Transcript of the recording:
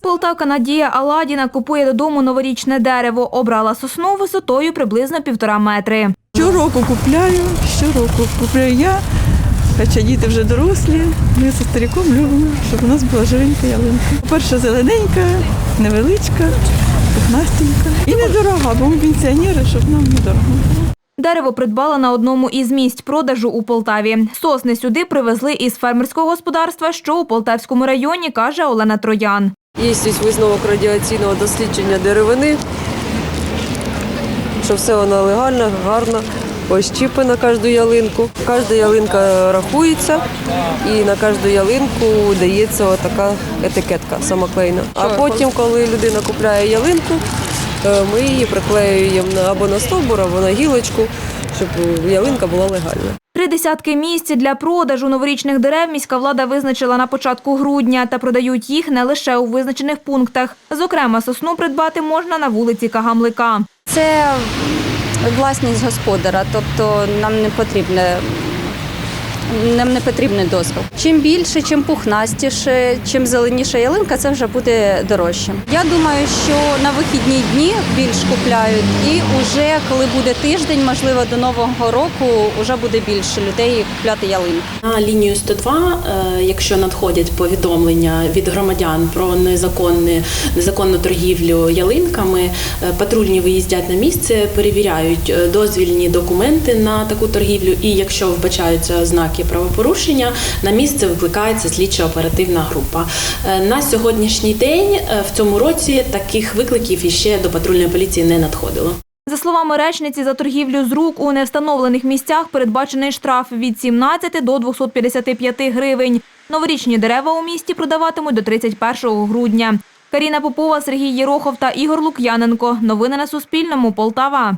Полтавка Надія Аладіна купує додому новорічне дерево. Обрала сосну висотою приблизно півтора метри. Щороку купляю, щороку купляю я, хоча діти вже дорослі. Ми зі стариком любимо, щоб у нас була живенька ялинка. По-перше, зелененька, невеличка, пухнастенька. І недорога, бо ми пенсіонери, щоб нам недорого. було. Дерево придбала на одному із місць продажу у Полтаві. Сосни сюди привезли із фермерського господарства, що у Полтавському районі, каже Олена Троян. Є висновок радіаційного дослідження деревини, що все вона легальна, гарна, ось чіпи на кожну ялинку. Кожна ялинка рахується і на кожну ялинку дається така етикетка самоклейна. А потім, коли людина купляє ялинку, е, ми її приклеюємо або на стовбур, або на гілочку, щоб ялинка була легальна. Три десятки місць для продажу новорічних дерев міська влада визначила на початку грудня та продають їх не лише у визначених пунктах. Зокрема, сосну придбати можна на вулиці Кагамлика. Це власність господаря, тобто нам не потрібне. Нам не потрібний дозвіл. Чим більше, чим пухнастіше, чим зеленіша ялинка, це вже буде дорожче. Я думаю, що на вихідні дні більш купляють, і вже коли буде тиждень, можливо, до нового року вже буде більше людей купляти ялинку. На лінію 102, е, якщо надходять повідомлення від громадян про незаконне, незаконну торгівлю ялинками, е, патрульні виїздять на місце, перевіряють е, дозвільні документи на таку торгівлю. І якщо вбачаються ознаки правопорушення, на місце викликається слідчо-оперативна група. Е, На сьогоднішній день е, в цьому році таких викликів іще до патрульної поліції не надходило. За словами речниці, за торгівлю з рук у невстановлених місцях передбачений штраф від 17 до 255 гривень. Новорічні дерева у місті продаватимуть до 31 грудня. Каріна Попова, Сергій Єрохов та Ігор Лук'яненко. Новини на Суспільному. Полтава.